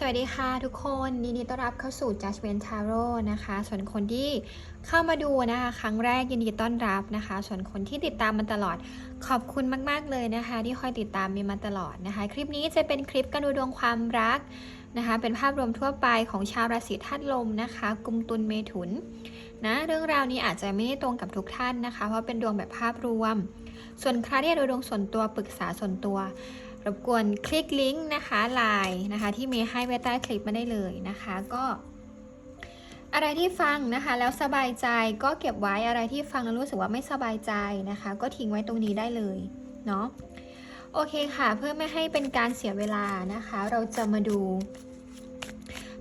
สวัสดีค่ะทุกคนยินดีต้อนรับเข้าสู่ Judgment Tarot นะคะ ส่วนคนที่เข้ามาดูนะคะครั้งแรกยินดีต้อนรับนะคะ ส่วนคนที่ติดตามมันตลอดขอบคุณมาก ๆ เลยนะคะ ที่คอยติดตามมีมาตลอดนะคะ คลิปนี้จะเป็นคลิปการดูดวงความรักนะคะ เป็นภาพรวมทั่วไปของชาวราศีธาตุลมนะคะ กุมตุลเมถุนนะเรื่องราวนี้อาจจะไม่ได้ตรงกับทุกท่านนะคะ เพราะเป็นดวงแบบภาพรวม ส่วนใครที่อยกดูดวงส่วนตัวปรึกษาส่วนตัว รบกวนคลิกลิงก์นะคะไลน์นะคะที่เมย์ให้ไว้ใต้คลิปมาได้เลยนะคะก็อะไรที่ฟังนะคะแล้วสบายใจก็เก็บไว้อะไรที่ฟังแล้วรู้สึกว่าไม่สบายใจนะคะ ก็ทิ้งไว้ตรงนี้ได้เลยเนาะโอเคค่ะเพื่อไม่ให้เป็นการเสียเวลานะคะ เราจะมาดู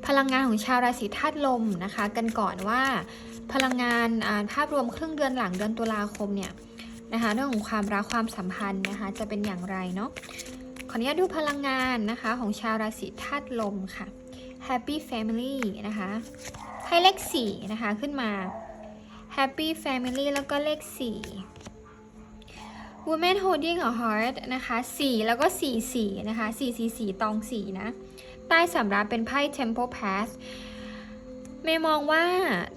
พลังงานของชาวราศีธาตุลมนะคะ กันก่อนว่าพลังงานภาพรวมครึ่งเดือนหลังเดือนตุลาคมเนี่ยนะคะเรื่องของความรักความสัมพันธ์นะคะจะเป็นอย่างไรเนาะ ขออนุญาตดูพลังงานนะคะของชาวราศีธาตุลมค่ะ Happy Family นะคะให้เลข4นะคะขึ้นมา Happy Family แล้วก็เลข 4 Woman Holding a Heart นะคะ4แล้วก็ 4 4 นะคะ 4 4 4 ตอง 4 นะ ใต้สำรับเป็นไพ่ Temple Pass เมย์มองว่า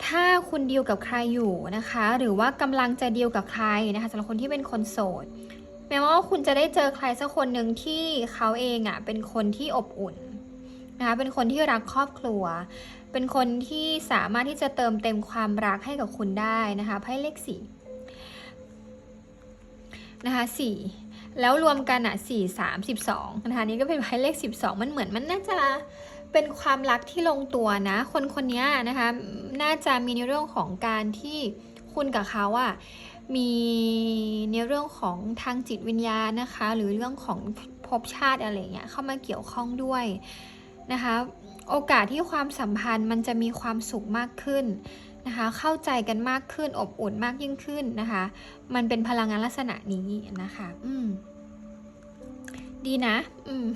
ถ้าคุณดีลกับใครอยู่นะคะ หรือว่ากำลังจะดีลกับใครนะคะสำหรับคนที่เป็นคนโสด แม้ว่าคุณจะได้เจอใครสักคนหนึ่งที่เขาเองอะ่ะเป็นคนที่อบอุ่นนะคะเป็นคนที่รักครอบครัว เป็นคนที่สามารถที่จะเติมเต็มความรักให้กับคุณได้นะคะไพ่เลขสี่นะคะสี่แล้วรวมกันอะสี่สามสิบสองนะคะนี่ก็เป็นไพ่เลขสิบสองมันเหมือนมันน่าจะเป็นความรักที่ลงตัวนะ คนคนนี้นะคะ น่าจะมีในเรื่องของการที่คุณกับเขาอะ มีในเรื่องของทางจิตวิญญาณนะคะ หรือเรื่องของภพชาติอะไรเงี้ยเข้ามาเกี่ยวข้องด้วยนะคะ โอกาสที่ความสัมพันธ์มันจะมีความสุขมากขึ้นนะคะ เข้าใจกันมากขึ้นอบอุ่นมากยิ่งขึ้นนะคะ มันเป็นพลังงานลักษณะนี้นะคะ อืม ดีนะ อืม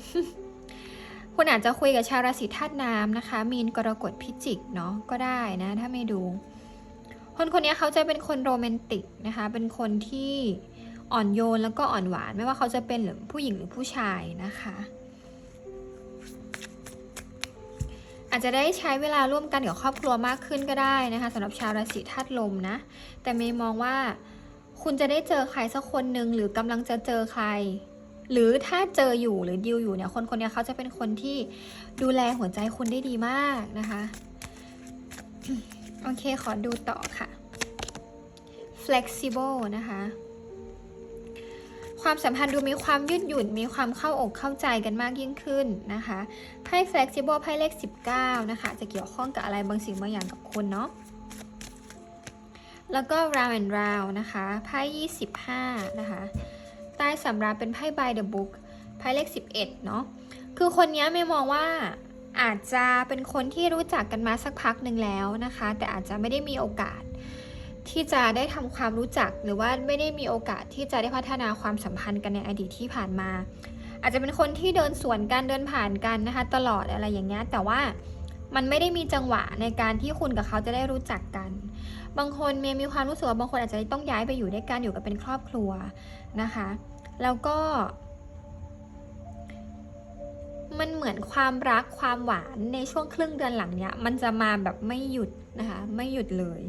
คุณอาจจะคุยกับชาวราศีธาตุน้ำนะคะ มีนกรกฎพิจิกเนาะก็ได้นะ ถ้าไม่ดู คนคนนี้เขาจะเป็นคนโรแมนติกนะคะ เป็นคนที่อ่อนโยนแล้วก็อ่อนหวาน ไม่ว่าเขาจะเป็นหรือผู้หญิงหรือผู้ชายนะคะ อาจจะได้ใช้เวลาร่วมกันกับครอบครัวมากขึ้นก็ได้นะคะสำหรับชาวราศีธาตุลมนะ แต่เมย์มองว่าคุณจะได้เจอใครสักคนหนึ่งหรือกำลังจะเจอใคร หรือถ้าเจออยู่หรือดิวอยู่เนี่ยคนคนนี้เขาจะเป็นคนที่ดูแลหัวใจคุณได้ดีมากนะคะ โอเค ขอดูต่อค่ะ flexible นะคะ ความสัมพันธ์ดูมีความยืดหยุ่น มีความเข้าอกเข้าใจกันมากยิ่งขึ้นนะคะไพ่ flexible ไพ่เลข 19 นะคะ จะเกี่ยวข้องกับอะไรบางสิ่งบางอย่างกับคุณเนาะ แล้วก็ round and round นะคะ ไพ่ 25 นะคะ ใต้สำรับเป็นไพ่ by the book ไพ่เลข 11 เนาะ คือคนนี้ไม่มองว่า อาจจะเป็นคนที่รู้จักกันมาสักพักหนึ่งแล้วนะคะ แต่อาจจะไม่ได้มีโอกาสที่จะได้ทำความรู้จักหรือว่าไม่ได้มีโอกาสที่จะได้พัฒนาความสัมพันธ์กันในอดีตที่ผ่านมา อาจจะเป็นคนที่เดินสวนกันเดินผ่านกันนะคะ ตลอดอะไรอย่างเงี้ยแต่ว่ามันไม่ได้มีจังหวะในการที่คุณกับเขาจะได้รู้จักกัน บางคนเมย์มีความรู้สึกว่าบางคนอาจจะต้องย้ายไปอยู่ด้วยกันอยู่กันเป็นครอบครัวนะคะ แล้วก็ มันเหมือนความรักความหวานในช่วงครึ่งเดือนหลังเนี้ยมันจะมาแบบไม่หยุดนะคะไม่หยุดเลย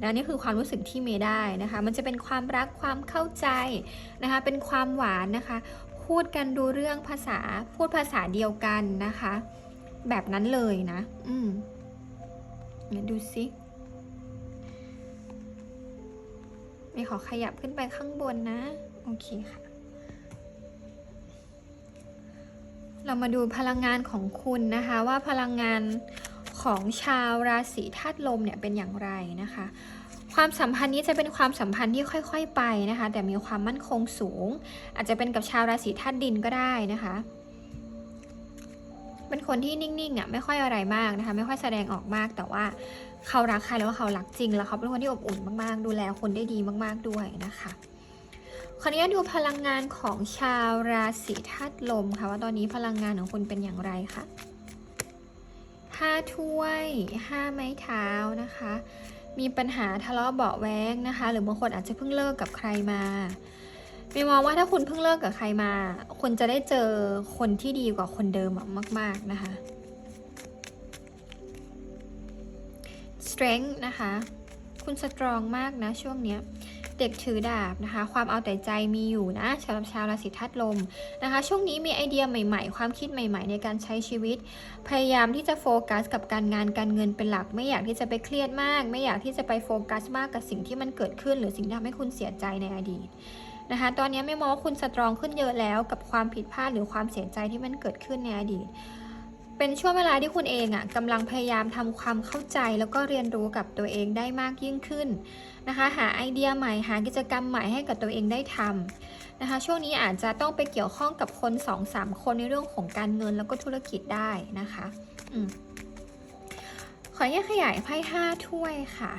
นะนี่คือความรู้สึกที่เมย์ได้นะคะ มันจะเป็นความรักความเข้าใจนะคะ เป็นความหวานนะคะ พูดกันดูเรื่องภาษาพูดภาษาเดียวกันนะคะ แบบนั้นเลยนะ อืมเนี่ยดูสิเมย์ขอขยับขึ้นไปข้างบนนะ โอเคค่ะ เรามาดูพลังงานของคุณนะคะว่าพลังงานของชาวราศีธาตุลมเนี่ยเป็นอย่างไรนะคะ ความสัมพันธ์นี้จะเป็นความสัมพันธ์ที่ค่อยๆไปนะคะ แต่มีความมั่นคงสูง อาจจะเป็นกับชาวราศีธาตุดินก็ได้นะคะ เป็นคนที่นิ่งๆอะไม่ค่อยอะไรมากนะคะ ไม่ค่อยแสดงออกมากแต่ว่าเขารักใครแล้วว่าเขารักจริง แล้วเขาเป็นคนที่อบอุ่นมากๆ ดูแลคนได้ดีมาก ๆด้วยนะคะ คราวนี้ดูพลังงานของชาวราศีธาตุลมค่ะว่าตอนนี้พลังงานของคุณเป็นอย่างไรคะห้าถ้วยห้าไม้เท้านะคะ มีปัญหาทะเลาะเบาะแว้งนะคะ หรือบางคนอาจจะเพิ่งเลิกกับใครมามีมองว่าถ้าคุณเพิ่งเลิกกับใครมา คุณจะได้เจอคนที่ดีกว่าคนเดิมมาก ๆนะคะ strength นะคะ คุณสตรองมากนะช่วงเนี้ย เด็กถือดาบนะคะ ความเอาแต่ใจมีอยู่นะสำหรับชาวราศีธาตุลมนะคะ ช่วงนี้มีไอเดียใหม่ๆ ความคิดใหม่ ๆ ในการใช้ชีวิต พยายามที่จะโฟกัสกับการงานการเงินเป็นหลัก ไม่อยากที่จะไปเครียดมาก ไม่อยากที่จะไปโฟกัสมากกับสิ่งที่มันเกิดขึ้น หรือสิ่งที่ทำให้คุณเสียใจในอดีตนะคะ ตอนนี้ไม่มองว่าคุณสตรองขึ้นเยอะแล้วกับความผิดพลาดหรือความเสียใจที่มันเกิดขึ้นในอดีต เป็นช่วงเวลาที่คุณเองอะ่ะกำลังพยายามทำความเข้าใจแล้วก็เรียนรู้กับตัวเองได้มากยิ่งขึ้นนะคะ หาไอเดียใหม่หากิจกรรมใหม่ให้กับตัวเองได้ทำนะคะ ช่วงนี้อาจจะต้องไปเกี่ยวข้องกับคน2อสามคนในเรื่องของการเงินแล้วก็ธุรกิจได้นะคะอขออนุญาตขยายไพ่ห้าถ้วยค่ะ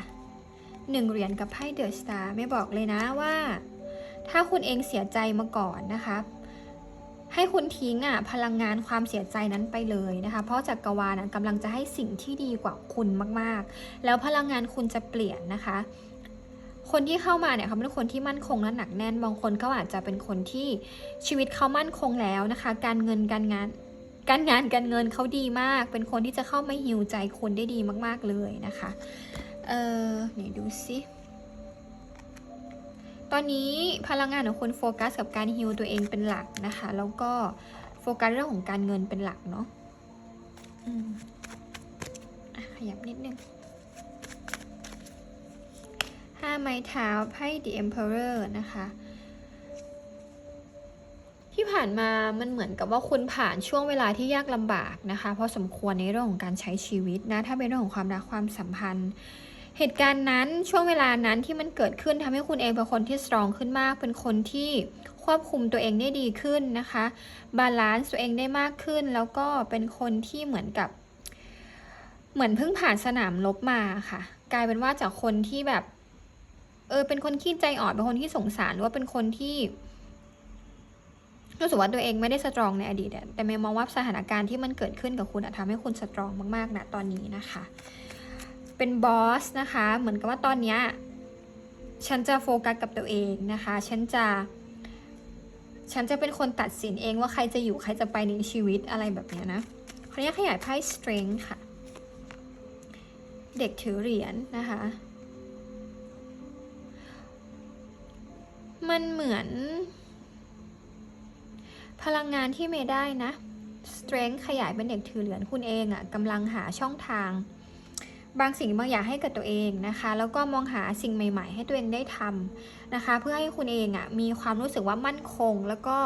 หนึ่งเหรียญกับไพ่เดอะสตาร์ไม่บอกเลยนะว่า ถ้าคุณเองเสียใจมาก่อนนะคะ ให้คุณทิ้งอะพลังงานความเสียใจนั้นไปเลยนะคะ เพราะจักรวาลกำลังจะให้สิ่งที่ดีกว่าคุณมากๆ แล้วพลังงานคุณจะเปลี่ยนนะคะ คนที่เข้ามาเนี่ยเขาเป็นคนที่มั่นคงและหนักแน่นบางคนเขาอาจจะเป็นคนที่ชีวิตเขามั่นคงแล้วนะคะ การเงินการงานการงานการเงินเขาดีมาก เป็นคนที่จะเข้ามาฮิวใจคุณได้ดีมาก ๆเลยนะคะ เออไหนดูสิ ตอนนี้พลังงานของคุณโฟกัสกับการฮิวตัวเองเป็นหลักนะคะ แล้วก็โฟกัสเรื่องของการเงินเป็นหลักเนาะอืมอะขยับนิดนึงห้าไม้เท้าไพ่ The Emperor นะคะ ที่ผ่านมามันเหมือนกับว่าคุณผ่านช่วงเวลาที่ยากลำบากนะคะ เพราะสมควรในเรื่องของการใช้ชีวิตนะ ถ้าเป็นเรื่องของความรักความสัมพันธ์ เหตุการณ์นั้นช่วงเวลานั้นที่มันเกิดขึ้นทำให้คุณเองเป็นคนที่สตรองขึ้นมาก เป็นคนที่ควบคุมตัวเองได้ดีขึ้นนะคะ บาลานซ์ตัวเองได้มากขึ้น แล้วก็เป็นคนที่เหมือนกับ เหมือนเพิ่งผ่านสนามรบมาค่ะ กลายเป็นว่าจากคนที่แบบ เออ เป็นคนขี้ใจอ่อนเป็นคนที่สงสารหรือว่าเป็นคนที่รู้สึกว่าตัวเองไม่ได้สตรองในอดีตแต่เมย์มองว่าสถานการณ์ที่มันเกิดขึ้นกับคุณอะทำให้คุณสตรองมากๆนะตอนนี้นะคะ เป็นบอสนะคะ เหมือนกับว่าตอนเนี้ยฉันจะโฟกัสกับตัวเองนะคะ ฉันจะ ฉันจะเป็นคนตัดสินเองว่าใครจะอยู่ใครจะไปในชีวิตอะไรแบบนี้นะขออนุญาตขยายไพ่ strength ค่ะ เด็กถือเหรียญนะคะ มันเหมือน พลังงานที่เมย์ได้นะ strength ขยายเป็นเด็กถือเหรียญคุณเองอะ่ะกำลังหาช่องทาง บางสิ่งบางอย่างให้กับตัวเองนะคะ แล้วก็มองหาสิ่งใหม่ ๆ ให้ตัวเองได้ทำนะคะ เพื่อให้คุณเองอะ่ะมีความรู้สึกว่ามั่นคง แล้วก็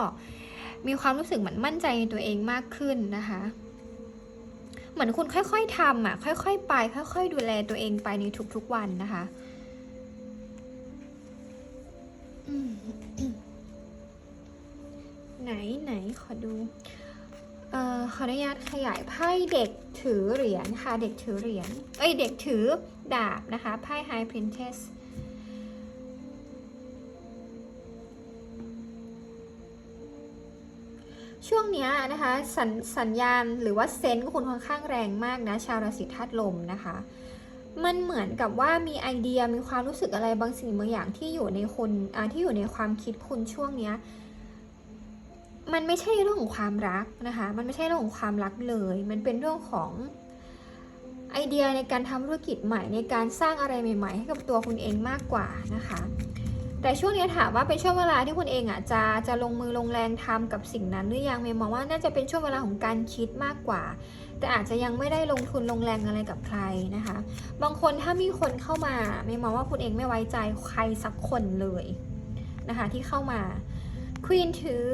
มีความรู้สึกเหมือนมั่นใจในตัวเองมากขึ้นนะคะ เหมือนคุณค่อยๆทำอะ ค่อยๆไป ค่อย ๆ ดูแลตัวเองไปในทุกๆวันนะคะไหนไหนขอดู ขออนุญาตขยายไพ่เด็กถือเหรียญค่ะ เด็กถือเหรียญ เอ้ย เด็กถือดาบนะคะ ไพ่ High Princess ช่วงเนี้ยนะคะสสัญญาณหรือว่าเซนส์ของคุณค่อนข้างแรงมากนะ ชาวราศีธาตุลมนะคะ มันเหมือนกับว่ามีไอเดียมีความรู้สึกอะไรบางสิ่งบางอย่างที่อยู่ในคุณอ่าที่อยู่ในความคิดคุณช่วงเนี้ย มันไม่ใช่เรื่องของความรักนะคะ มันไม่ใช่เรื่องของความรักเลย มันเป็นเรื่องของไอเดียในการทำธุรกิจใหม่ในการสร้างอะไรใหม่ ๆ ให้กับตัวคุณเองมากกว่านะคะ แต่ช่วงนี้ถามว่าเป็นช่วงเวลาที่คุณเองอะจะจะลงมือลงแรงทำกับสิ่งนั้นหรือยังเมย์มองว่าน่าจะเป็นช่วงเวลาของการคิดมากกว่า แต่อาจจะยังไม่ได้ลงทุนลงแรงอะไรกับใครนะคะ บางคนถ้ามีคนเข้ามาเมย์มองว่าคุณเองไม่ไว้ใจใครสักคนเลยนะคะที่เข้ามาควีนถือ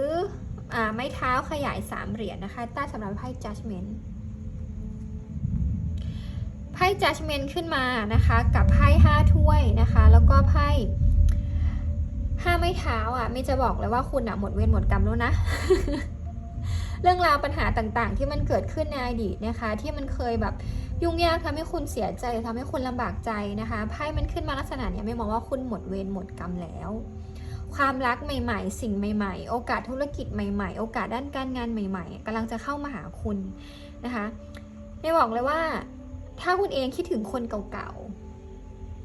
ไม้เท้าขยายสามเหรียญนะคะใต้สำหรับไพ่ judgment ไพ่ judgment ขึ้นมานะคะกับไพ่ห้าถ้วยนะคะ แล้วก็ไพ่ห้าไม้เท้าอะไม่จะบอกเลยว่าคุณอะหมดเวรหมดกรรมแล้วนะ เรื่องราวปัญหาต่างๆ ที่มันเกิดขึ้นในอดีตนะคะ ที่มันเคยแบบยุ่งยากทำให้คุณเสียใจทำให้คุณลำบากใจนะคะไพ่มันขึ้นมาลักษณะเนี้ยไม่มองว่าคุณหมดเวรหมดกรรมแล้ว ความรักใหม่ ๆ สิ่งใหม่ ๆ โอกาสธุรกิจใหม่ ๆ โอกาสด้านการงานใหม่ ๆกำลังจะเข้ามาหาคุณนะคะไม่บอกเลยว่า ถ้าคุณเองคิดถึงคนเก่า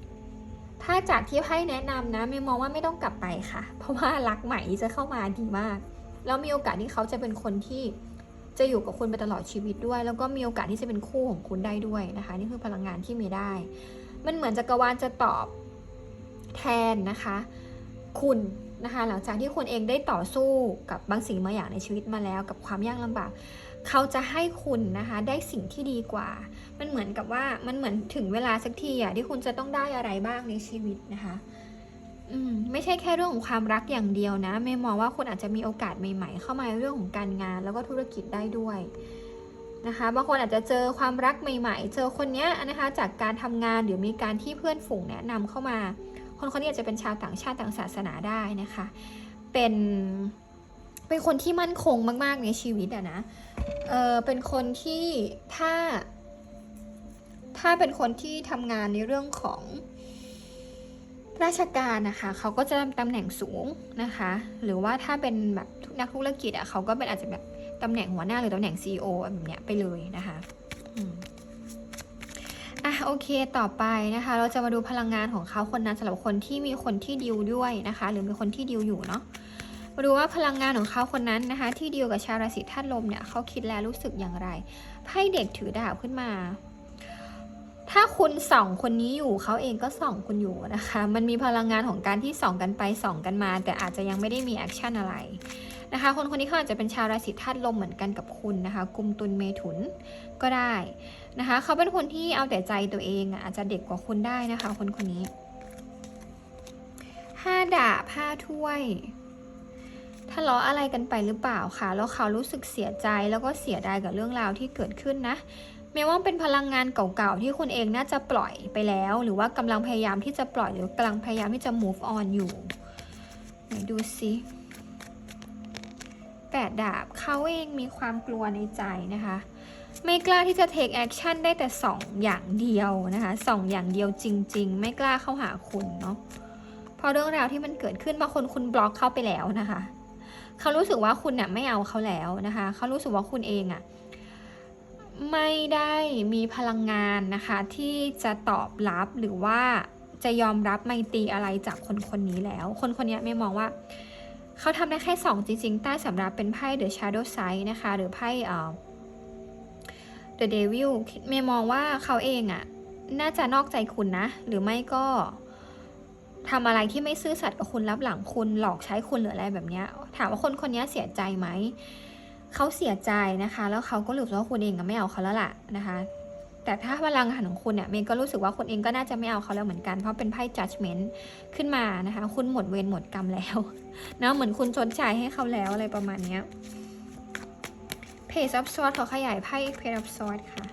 ๆ ถ้าจากที่ไพ่แนะนำนะไม่มองว่าไม่ต้องกลับไปค่ะ เพราะว่ารักใหม่จะเข้ามาดีมาก แล้วมีโอกาสที่เขาจะเป็นคนที่จะอยู่กับคุณไปตลอดชีวิตด้วย แล้วก็มีโอกาสที่จะเป็นคู่ของคุณได้ด้วยนะคะ นี่คือพลังงานที่มีได้ มันเหมือนจักรวาลจะตอบแทนนะคะ คุณนะคะหลังจากที่คุณเองได้ต่อสู้กับบางสิ่งบางอย่างในชีวิตมาแล้ว กับความยากลำบาก เขาจะให้คุณนะคะได้สิ่งที่ดีกว่า มันเหมือนกับว่ามันเหมือนถึงเวลาสักทีอะที่คุณจะต้องได้อะไรบ้างในชีวิตนะคะอืมไม่ใช่แค่เรื่องของความรักอย่างเดียวนะเมย์มองว่าคุณอาจจะมีโอกาสใหม่ ๆ เข้ามาเรื่องของการงาน แล้วก็ธุรกิจได้ด้วยนะคะบางคนอาจจะเจอความรักใหม่ ๆ เจอคนเนี้ยนะคะจากการทำงานหรือมีการที่เพื่อนฝูงแนะนำเข้ามา คนคนนี้อาจจะเป็นชาวต่างชาติต่างศาสนาได้นะคะ เป็นเป็นคนที่มั่นคงมาก ๆ ในชีวิตอะนะ เออเป็นคนที่ถ้า ถ้าเป็นคนที่ทำงานในเรื่องของราชการนะคะเขาก็จะตำแหน่งสูงนะคะ หรือว่าถ้าเป็นแบบนักธุรกิจอะเขาก็เป็นอาจจะแบบตำแหน่งหัวหน้าหรือตำแหน่ง CEO แบบเนี้ยไปเลยนะคะอืมอะ โอเคต่อไปนะคะ เราจะมาดูพลังงานของเขาคนนั้นสำหรับคนที่มีคนที่ดิวด้วยนะคะ หรือมีคนที่ดิวอยู่เนาะมาดูว่าพลังงานของเขาคนนั้นนะคะ ที่ดิวกับชาวราศีธาตุลมเนี่ยเขาคิดแล้วรู้สึกอย่างไรไพ่เด็กถือดาบขึ้นมา ถ้าคุณส่องคนนี้อยู่เขาเองก็ส่องคุณอยู่นะคะ มันมีพลังงานของการที่ส่องกันไปส่องกันมา แต่อาจจะยังไม่ได้มีแอคชั่นอะไร นะคะ คนคนนี้เขาอาจจะเป็นชาวราศีธาตุลมเหมือนกันกับคุณนะคะกุมตุลเมถุนก็ได้นะคะ เขาเป็นคนที่เอาแต่ใจตัวเองอะอาจจะเด็กกว่าคุณได้นะคะ คนคนนี้ห้าดาบห้าถ้วยทะเลาะอะไรกันไปหรือเปล่าคะแล้วเขารู้สึกเสียใจแล้วก็เสียดายกับเรื่องราวที่เกิดขึ้นนะแม้ว่าเป็นพลังงานเก่าๆที่คุณเองน่าจะปล่อยไปแล้ว หรือว่ากำลังพยายามที่จะปล่อยหรือกำลังพยายามที่จะ move on อยู่ไหนดูสิ แปดาบ เขาเองมีความกลัวในใจนะคะ ไม่กล้าที่จะ take action ได้แต่สองอย่างเดียวนะคะสองอย่างเดียวจริง ๆ ไม่กล้าเข้าหาคุณเนาะเพราะเรื่องราวที่มันเกิดขึ้นบางคนคุณบล็อกเข้าไปแล้วนะคะ เขารู้สึกว่าคุณเนี่ยไม่เอาเขาแล้วนะคะ เขารู้สึกว่าคุณเองอะไม่ได้มีพลังงานนะคะที่จะตอบรับหรือว่าจะยอมรับไมตรีอะไรจากคนคนนี้แล้ว คนคนนี้ไม่มองว่า เขาทำได้แค่สองจริง ๆ ใต้สำรับเป็นไพ่ The Shadow Side นะคะ หรือไพ่เอ่อ The Devil เมย์มองว่าเขาเองอะน่าจะนอกใจคุณนะ หรือไม่ก็ทำอะไรที่ไม่ซื่อสัตย์กับคุณรับหลังคุณหลอกใช้คุณหรืออะไรแบบเนี้ยถามว่าคนคนนี้เสียใจไหมเขาเสียใจนะคะ แล้วเขาก็รู้สึกว่าคุณเองก็ไม่เอาเขาแล้วล่ะนะคะ แต่ถ้าพลังงานของคุณเนี่ยเมย์ก็รู้สึกว่าคุณเองก็น่าจะไม่เอาเขาแล้วเหมือนกัน เพราะเป็นไพ่ judgment ขึ้นมานะคะ คุณหมดเวรหมดกรรมแล้วเนาะเหมือนคุณชดใช้ให้เขาแล้วอะไรประมาณเนี้ย Page of Swords ขอขยายไพ่ Page of Swords ค่ะ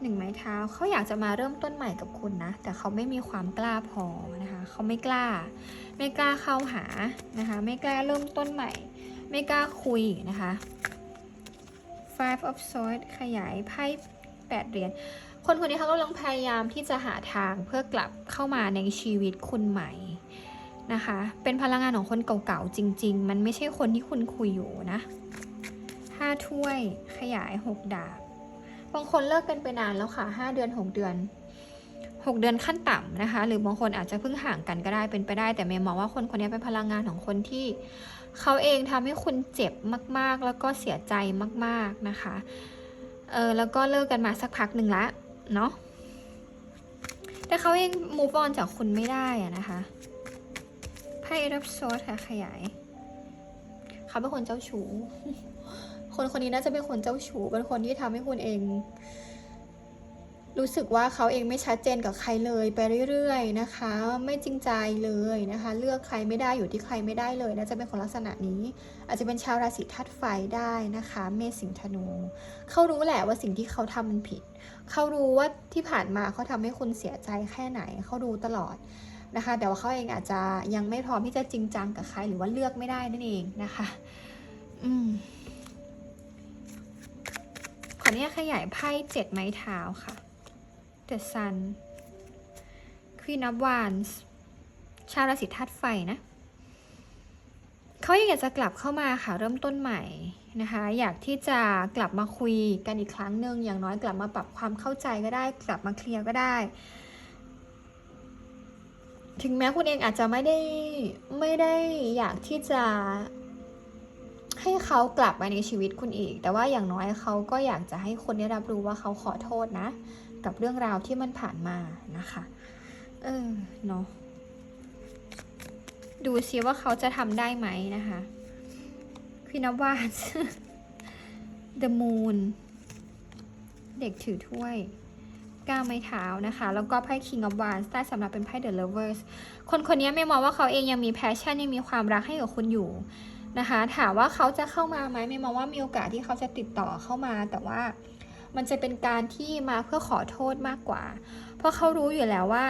หนึ่งไม้เท้าเขาอยากจะมาเริ่มต้นใหม่กับคุณนะ แต่เขาไม่มีความกล้าพอนะคะเขาไม่กล้า ไม่กล้าเข้าหานะคะ ไม่กล้าเริ่มต้นใหม่ ไม่กล้าคุยนะคะ Five of Swords ขยายไพ่ แปดเหรียญคนคนนี้เขากำลังพยายามที่จะหาทางเพื่อกลับเข้ามาในชีวิตคุณใหม่นะคะ เป็นพลังงานของคนเก่าๆจริง ๆ มันไม่ใช่คนที่คุณคุยอยู่นะห้าถ้วยขยายหกดาบบางคนเลิกกันไปนานแล้วค่ะห้าเดือนหกเดือนหกเดือนขั้นต่ำนะคะ หรือบางคนอาจจะเพิ่งห่างกันก็ได้เป็นไปได้ แต่เมย์มองว่าคนคนนี้เป็นพลังงานของคนที่เขาเองทำให้คุณเจ็บมากๆ แล้วก็เสียใจมากๆนะคะ เออแล้วก็เลิกกันมาสักพักหนึ่งละเนาะแต่เขาเอง move on จากคุณไม่ได้อะนะคะไพ่รับโซดค่ะขยาย เขาเป็นคนเจ้าชู้ คนคนนี้น่าจะเป็นคนเจ้าชู้เป็นคนที่ทำให้คุณเอง รู้สึกว่าเขาเองไม่ชัดเจนกับใครเลยไปเรื่อยๆนะคะ ไม่จริงใจเลยนะคะ เลือกใครไม่ได้อยู่ที่ใครไม่ได้เลยน่าจะเป็นคนลักษณะนี้ อาจจะเป็นชาวราศีธาตุไฟได้นะคะ เมษสิงห์ธนู เขารู้แหละว่าสิ่งที่เขาทำมันผิด เขารู้ว่าที่ผ่านมาเขาทำให้คุณเสียใจแค่ไหน เขารู้ตลอดนะคะ แต่ว่าเขาเองอาจจะยังไม่พร้อมที่จะจริงจังกับใครหรือว่าเลือกไม่ได้นั่นเองนะคะ อืมขออนุญาตขยายไพ่เจ็ดไม้เท้าค่ะ The Sun Queen of Wands ชาวราศีธาตุไฟนะเขายังอยากจะกลับเข้ามาค่ะเริ่มต้นใหม่นะคะ อยากที่จะกลับมาคุยกันอีกครั้งหนึ่งอย่างน้อยกลับมาปรับความเข้าใจก็ได้ กลับมาเคลียร์ก็ได้ ถึงแม้คุณเองอาจจะไม่ได้ไม่ได้อยากที่จะให้เขากลับมาในชีวิตคุณอีก แต่ว่าอย่างน้อยเขาก็อยากจะให้คนได้รับรู้ว่าเขาขอโทษนะ กับเรื่องราวที่มันผ่านมานะคะ เออเนาะดูซิว่าเขาจะทำได้ไหมนะคะพี่นวาส The Moon เด็กถือถ้วยก้าวไม้เท้านะคะ แล้วก็ไพ่ King of Wands ได้สำหรับเป็นไพ่ The Lovers คนคนนี้ไม่มองว่าเขาเองยังมีแพชชั่นยังมีความรักให้กับคุณอยู่นะคะ ถามว่าเขาจะเข้ามาไหมไม่มองว่ามีโอกาสที่เขาจะติดต่อเข้ามาแต่ว่า มันจะเป็นการที่มาเพื่อขอโทษมากกว่า เพราะเขารู้อยู่แล้วว่า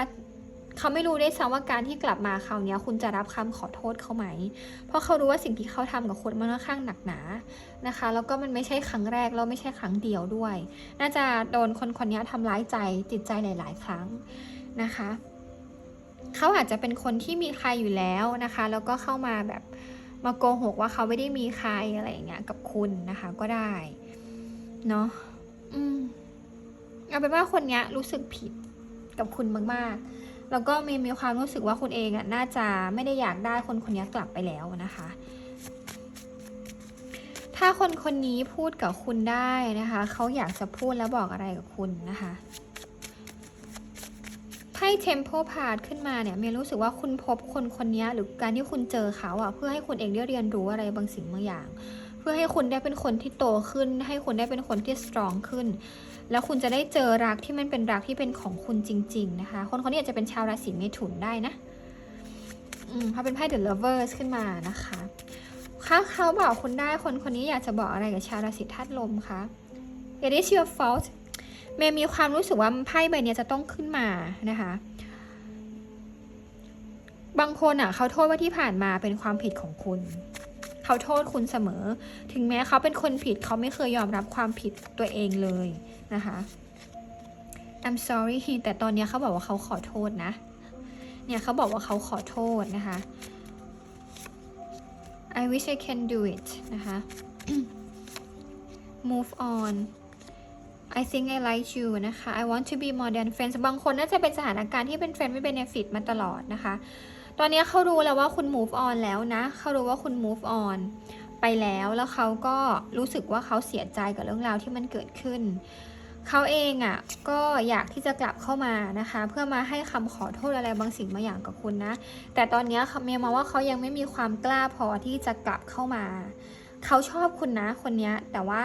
เขาไม่รู้ได้ซ้ำว่าการที่กลับมาคราวนี้คุณจะรับคำขอโทษเขาไหม เพราะเขารู้ว่าสิ่งที่เขาทำกับคุณมันค่อนข้างหนักหนานะคะ แล้วก็มันไม่ใช่ครั้งแรกแล้วไม่ใช่ครั้งเดียวด้วย น่าจะโดนคนคนนี้ทำร้ายใจจิตใจหลาย ๆ ครั้งนะคะเขาอาจจะเป็นคนที่มีใครอยู่แล้วนะคะ แล้วก็เข้ามาแบบมาโกหกว่าเขาไม่ได้มีใครอะไรอย่างเงี้ยกับคุณนะคะก็ได้เนาะ อืมเอาเป็นว่าคนเนี้ย รู้สึกผิดกับคุณมากๆ แล้วก็มีมีความรู้สึกว่าคุณเองอะน่าจะไม่ได้อยากได้คนคนนี้กลับไปแล้วนะคะ ถ้าคนคนนี้พูดกับคุณได้นะคะ เขาอยากจะพูดแล้วบอกอะไรกับคุณนะคะไพ่ Temple p a r t ขึ้นมาเนี่ยเมย์รู้สึกว่าคุณพบคนคนนี้หรือการที่คุณเจอเขาอะเพื่อให้คุณเองได้เรียนรู้อะไรบางสิ่งบางอย่าง เพื่อให้คุณได้เป็นคนที่โตขึ้น ให้คุณได้เป็นคนที่สตรองขึ้น แล้วคุณจะได้เจอรักที่มันเป็นรักที่เป็นของคุณจริง ๆ นะคะ คนคนนี้อาจจะเป็นชาวราศีเมถุนได้นะอืมเขาเป็นไพ่ The Lovers ขึ้นมานะคะถ้าเขาบอกคุณได้คนคนนี้อยากจะบอกอะไรกับชาวราศีธาตุลมคะ It is your fault เมย์มีความรู้สึกว่าไพ่ใบนี้จะต้องขึ้นมานะคะ บางคนอะเขาโทษว่าที่ผ่านมาเป็นความผิดของคุณ เขาโทษคุณเสมอ ถึงแม้เขาเป็นคนผิดเขาไม่เคยยอมรับความผิดตัวเองเลยนะคะ I'm sorry he แต่ตอนนี้เขาบอกว่าเขาขอโทษนะ เนี่ยเขาบอกว่าเขาขอโทษนะคะ I wish I can do it นะคะ move on I think I like you นะคะ I want to be more than friends บางคนน่าจะเป็นสถานการณ์ที่เป็น friend ไม่ benefit มาตลอดนะคะ ตอนนี้เขารู้แล้วว่าคุณ move on แล้วนะเขารู้ว่าคุณ move on ไปแล้วแล้วเขาก็รู้สึกว่าเขาเสียใจกับเรื่องราวที่มันเกิดขึ้น เขาเองอะ่ะก็อยากที่จะกลับเข้ามานะคะ เพื่อมาให้คำขอโทษอะไรบางสิ่งบางอย่างกับคุณนะ แต่ตอนนี้เมย์มองว่าเขายังไม่มีความกล้าพอที่จะกลับเข้ามา เขาชอบคุณนะคนนี้แต่ว่า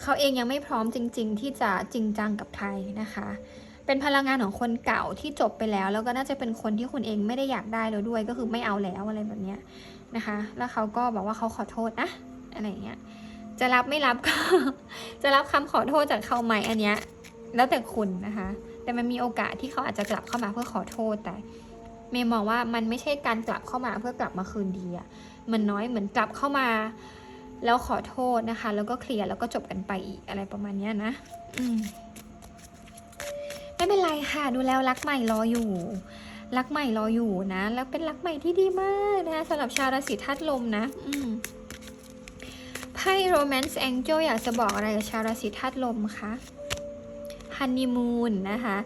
เขาเองยังไม่พร้อมจริง ๆ ที่จะจริงจังกับใครนะคะ เป็นพลังงานของคนเก่าที่จบไปแล้ว แล้วก็น่าจะเป็นคนที่คุณเองไม่ได้อยากได้แล้วด้วย ก็คือไม่เอาแล้วอะไรแบบเนี้ยนะคะ แล้วเขาก็บอกว่าเขาขอโทษนะอะไรเงี้ย จะรับไม่รับก็ จะรับคำขอโทษจากเขาไหมอันเนี้ย แล้วแต่คุณนะคะ แต่มันมีโอกาสที่เขาอาจจะกลับเข้ามาเพื่อขอโทษแต่เมย์มองว่ามันไม่ใช่การกลับเข้ามาเพื่อกลับมาคืนดีอะมันน้อยเหมือนกลับเข้ามาแล้วขอโทษนะคะ แล้วก็เคลียร์แล้วก็จบกันไปอีกอะไรประมาณเนี้ยนะ อืม ไม่เป็นไรค่ะ ดูแล้วรักใหม่รออยู่ รักใหม่รออยู่นะ แล้วเป็นรักใหม่ที่ดีมากนะคะสำหรับชาวราศีธาตุลมนะ อืมไพ่ Romance Angel อยากจะบอกอะไรกับชาวราศีธาตุลมคะ Honeymoon นะคะ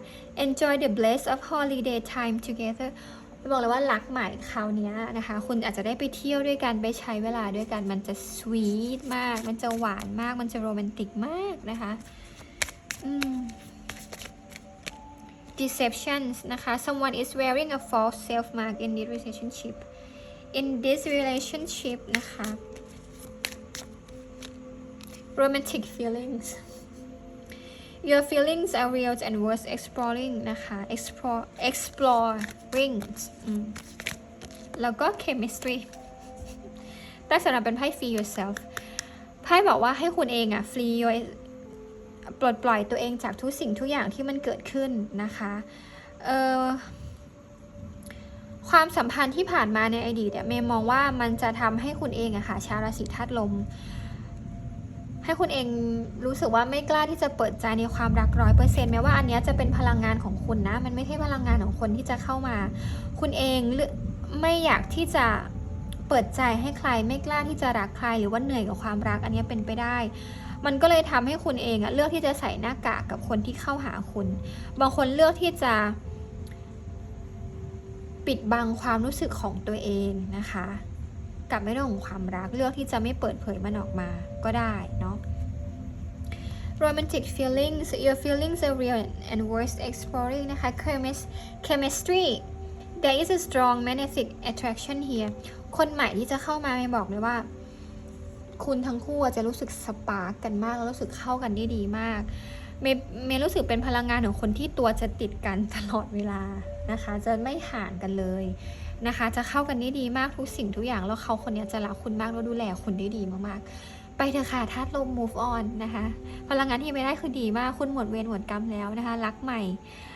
Enjoy the bliss of holiday time together บอกเลยว่ารักใหม่คราวนี้นะคะ คุณอาจจะได้ไปเที่ยวด้วยกันไปใช้เวลาด้วยกัน มันจะสวีทมาก มันจะหวานมาก มันจะโรแมนติกมากนะคะ อืม deceptions นะคะ someone is wearing a false self mark in this relationship in this relationship นะคะ romantic feelings your feelings are real and worth exploring นะคะ explore exploring อืมแล้วก็ chemistry แต่สำหรับเป็นไพ่ free yourself ไพ่บอกว่าให้คุณเองอะ free your ปลดปล่อยตัวเองจากทุกสิ่งทุกอย่างที่มันเกิดขึ้นนะคะความสัมพันธ์ที่ผ่านมาในอดีตเนี่ยเมย์มองว่ามันจะทำให้คุณเองอะค่ะชาวราศีธาตุลม ให้คุณเองรู้สึกว่าไม่กล้าที่จะเปิดใจในความรักร้อยเปอร์เซ็นต์แม้ว่าอันนี้จะเป็นพลังงานของคุณนะ มันไม่ใช่พลังงานของคนที่จะเข้ามา คุณเองไม่อยากที่จะเปิดใจให้ใคร ไม่กล้าที่จะรักใครหรือว่าเหนื่อยกับความรัก อันนี้เป็นไปได้ มันก็เลยทำให้คุณเองอะเลือกที่จะใส่หน้ากากกับคนที่เข้าหาคุณ บางคนเลือกที่จะปิดบังความรู้สึกของตัวเองนะคะ กับในเรื่องของความรักเลือกที่จะไม่เปิดเผยมันออกมาก็ได้เนาะ romantic feelings your feelings are real and worth exploring นะคะ Chemis- chemistry there is a strong magnetic attraction here คนใหม่ที่จะเข้ามาไม่บอกเลยว่า คุณทั้งคู่จะรู้สึกสปาร์กกันมากแล้วรู้สึกเข้ากันได้ดีมาก เมย์เมย์รู้สึกเป็นพลังงานของคนที่ตัวจะติดกันตลอดเวลานะคะ จะไม่ห่างกันเลยนะคะ จะเข้ากันได้ดีมากทุกสิ่งทุกอย่างแล้วเขาคนนี้จะรักคุณมากแล้วดูแลคุณได้ดีมากๆ ไปเถอะค่ะธาตุลม move on นะคะ พลังงานที่ไม่ได้คือดีมากคุณหมดเวรหมดกรรมแล้วนะคะ รักใหม่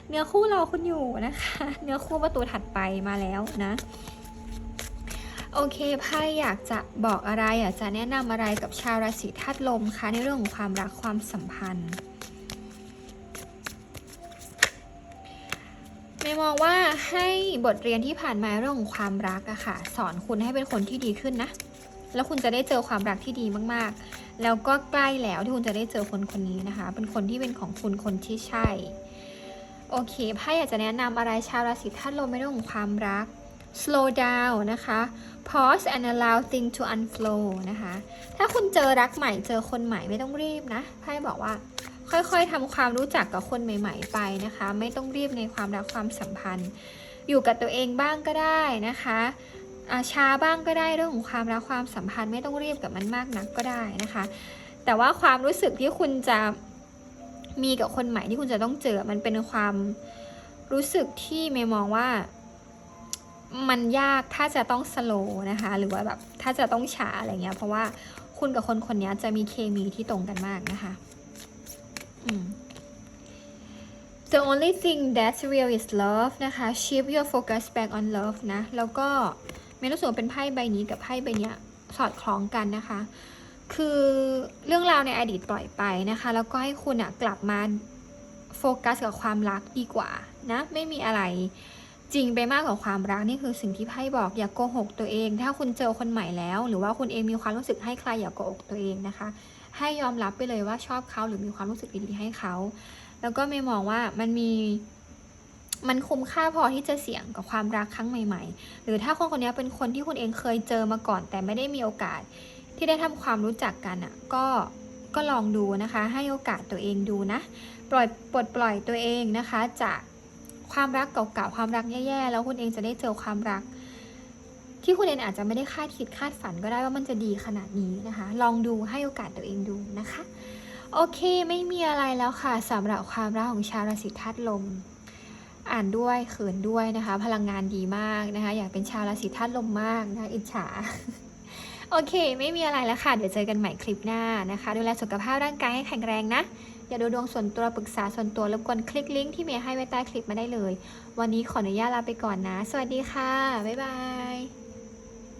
เนื้อคู่ราคุณอยู่นะคะ เนื้อคู่ประตูถัดไปมาแล้วนะ โอเคไพ่อยากจะบอกอะไร อยากจะแนะนำอะไรกับชาวราศีธาตุลมคะในเรื่องของความรักความสัมพันธ์เมมองว่าให้บทเรียนที่ผ่านมาเรื่องของความรักอะค่ะ สอนคุณให้เป็นคนที่ดีขึ้นนะ แล้วคุณจะได้เจอความรักที่ดีมากๆ แล้วก็ใกล้แล้วที่คุณจะได้เจอคนคนนี้นะคะ เป็นคนที่เป็นของคุณคนที่ใช่ โอเคไพ่อยากจะแนะนำอะไรชาวราศีธาตุลมในเรื่องของความรัก slow down นะคะ pause and allow things to unflow นะคะ ถ้าคุณเจอรักใหม่เจอคนใหม่ไม่ต้องรีบนะไพ่บอกว่าค่อยๆทำความรู้จักกับคนใหม่ ๆ ไปนะคะ ไม่ต้องรีบในความรักความสัมพันธ์ อยู่กับตัวเองบ้างก็ได้นะคะอาช้าบ้างก็ได้เรื่องของความรักความสัมพันธ์ไม่ต้องรีบกับมันมากนักก็ได้นะคะ แต่ว่าความรู้สึกที่คุณจะมีกับคนใหม่ที่คุณจะต้องเจอมันเป็นความรู้สึกที่เมย์มองว่า มันยากถ้าจะต้องสโลนะคะ หรือว่าแบบถ้าจะต้องช้าอะไรเงี้ย เพราะว่าคุณกับคนคนนี้จะมีเคมีที่ตรงกันมากนะคะ อืม The only thing that's real is love นะคะ shift your focus back on love นะ แล้วก็ไม่รู้สึกว่าเป็นไพ่ใบนี้กับไพ่ใบเนี้ยสอดคล้องกันนะคะ คือเรื่องราวในอดีตปล่อยไปนะคะ แล้วก็ให้คุณอะกลับมาโฟกัสกับความรักดีกว่านะ ไม่มีอะไร จริงไปมากกว่าความรักนี่คือสิ่งที่ไพ่บอกอย่ากโกหกตัวเอง ถ้าคุณเจอคนใหม่แล้ว หรือว่าคุณเองมีความรู้สึกให้ใครอย่ากโกหกตัวเองนะคะ ให้ยอมรับไปเลยว่าชอบเขาหรือมีความรู้สึกดีๆให้เขา แล้วก็ไม่มองว่ามันมีมันคุ้มค่าพอที่จะเสี่ยงกับความรักครั้งใหม่ ๆ หรือถ้าคนคนนี้เป็นคนที่คุณเองเคยเจอมาก่อน แต่ไม่ได้มีโอกาสที่ได้ทำความรู้จักกันอะก็ก็ลองดูนะคะ ให้โอกาสตัวเองดูนะ ปล่อยปลดปล่อยตัวเองนะคะจาก ความรักเก่าๆความรักแย่ๆแล้วคุณเองจะได้เจอความรัก ที่คุณเองอาจจะไม่ได้คาดคิดคาดฝันก็ได้ว่ามันจะดีขนาดนี้นะคะ ลองดูให้โอกาสตัวเองดูนะคะ โอเคไม่มีอะไรแล้วค่ะสำหรับความรักของชาวราศีธาตุลม อ่านด้วยเขินด้วยนะคะ พลังงานดีมากนะคะ อยากเป็นชาวราศีธาตุลมมากนะคะอิจฉาโอเค ไม่มีอะไรแล้วค่ะ เดี๋ยวเจอกันใหม่คลิปหน้านะคะ ดูแลสุขภาพร่างกายให้แข็งแรงนะ อย่าดูดวงส่วนตัวปรึกษาส่วนตัวรบกวนคลิกลิงก์ที่เมย์ให้ไว้ใต้คลิปมาได้เลย วันนี้ขออนุญาตลาไปก่อนนะ สวัสดีค่ะ บ๊ายบาย